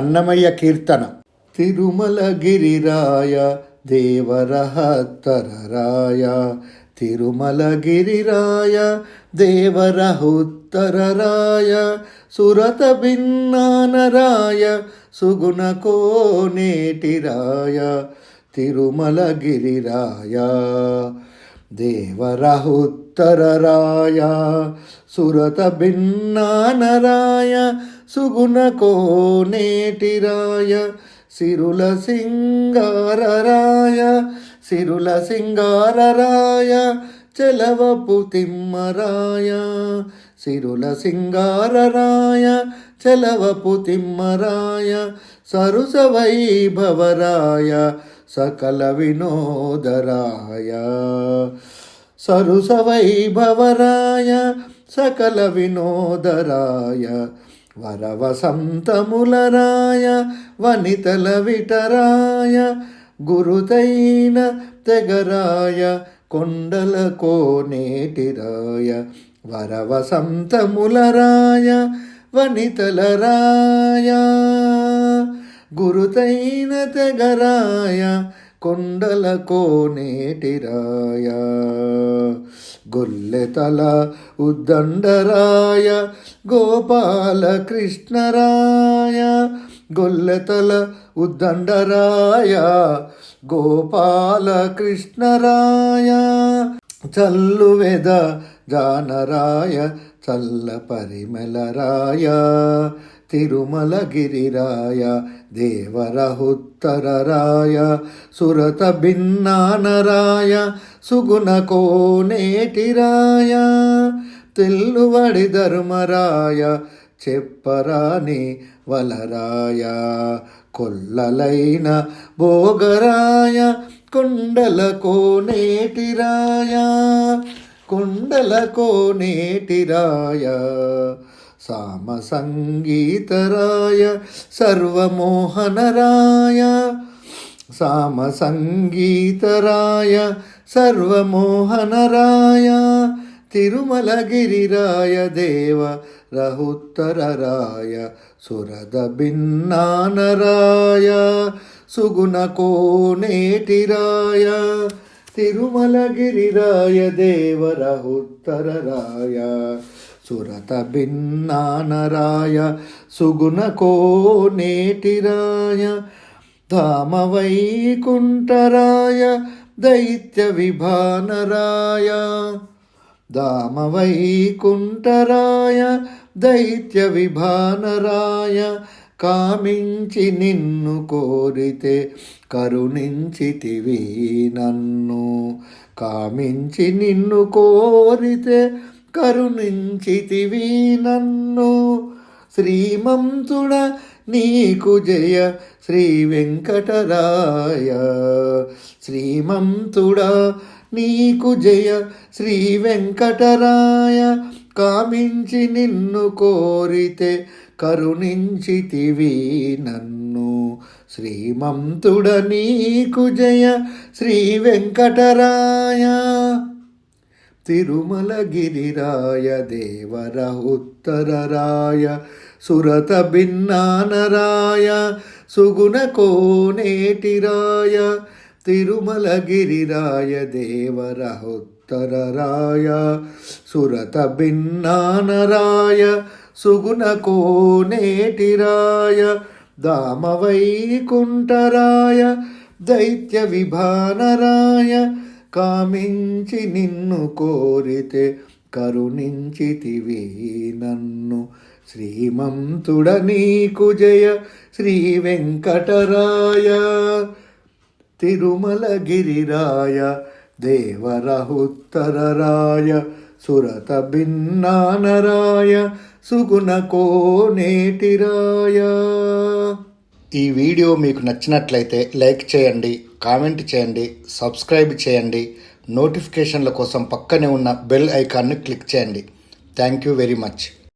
అన్నమయ్య కీర్తన. తిరుమల గిరిరాయ దేవరహత్తరరాయ. తిరుమల గిరిరాయ దేవరహుత్తరరాయ. సురత భిన్నానరాయ సుగుణ కోనేటిరాయ. తిరుమల గిరిరాయ దేవరహుత్తరరాయ. సురత భిన్నానరాయ సుగుణ కోనేటిరాయ సిరుల సింగారరాయ సిరుల సింగారరాయ చెలవపు తిమ్మరాయ సిరుల సింగారరాయ చెలవపు తిమ్మరాయ సరుస వైభవరాయ సకల వినోదరాయ. సరుస వైభవరాయ సకల వినోదరాయ వరవసంతములరాయ వనితల విటరాయ గురుతైన తెగరాయ కొండల కోనేటిరాయ వరవసంతములరాయ వనితలరాయ గురుతైన తెగరాయ కొండల కోనేటిరాయ గొల్లెతల ఉద్దండరాయ గోపాల కృష్ణరాయ. గొల్లెతల ఉద్దండరాయ గోపాల కృష్ణరాయ. చల్లువెద జానరాయ చల్ల పరిమళరాయ తిరుమలగిరిరాయ దేవరహుత్తరరాయ సురత భిన్నానరాయ సుగుణ కోనేటిరాయ తెల్లువడి ధర్మరాయ చెప్పరాని వలరాయ కొల్లలైన భోగరాయ కొండల కోనేటిరాయ కొండల కోనేటిరాయ సామ సంగీతరాయ సర్వమోహనరాయ సామ సంగీతరాయ సర్వమోహనరాయ తిరుమలగిరిరాయ దేవ రహుత్తరరాయ సురద భిన్నానరాయ సుగుణ కోనేటిరాయ తిరుమలగిరిరాయ దేవ రహుత్తరరాయ సురత భిన్నానరాయ సుగుణ కోనేటిరాయ ధామ వైకుంఠరాయ దైత్య విభానరాయ దామ వైకుంఠరాయ దైత్య విభానరాయ కామించి నిన్ను కోరితే కరుణించితివి నన్ను. కామించి నిన్ను కోరితే కరుణించితివి నన్ను. శ్రీమంతుడ నీకు జయ శ్రీ వెంకటరాయ. శ్రీమంతుడా నీకు జయ శ్రీ వెంకటరాయ. కామించి నిన్ను కోరితే కరుణించితివి నన్ను. శ్రీమంతుడ నీకు జయ శ్రీ వెంకటరాయ. తిరుమల గిరిరాయ దేవర ఉత్తరరాయ సురత భిన్నానరాయ సుగుణ కోనేటిరాయ. తిరుమలగిరిరాయ గిరిరాయ దేవర సురత భిన్నానరాయ సుగుణ కోనేటిరాయ దామవైకుంఠరాయ దైత్య విభానరాయ కామించి నిన్ను కోరితే కరుణించితివి నన్ను. శ్రీమంతుడ నీకు జయ శ్రీ వెంకటరాయ. తిరుమలగిరిరాయ దేవరహుత్తరరాయ సురత భిన్నానరాయ సుగుణ కోనేటిరాయ ఈ వీడియో మీకు నచ్చినట్లయితే లైక్ చేయండి కామెంట్ చేయండి సబ్స్క్రైబ్ చేయండి నోటిఫికేషన్ల కోసం పక్కనే ఉన్న బెల్ ఐకాన్ని క్లిక్ చేయండి. Thank you very much.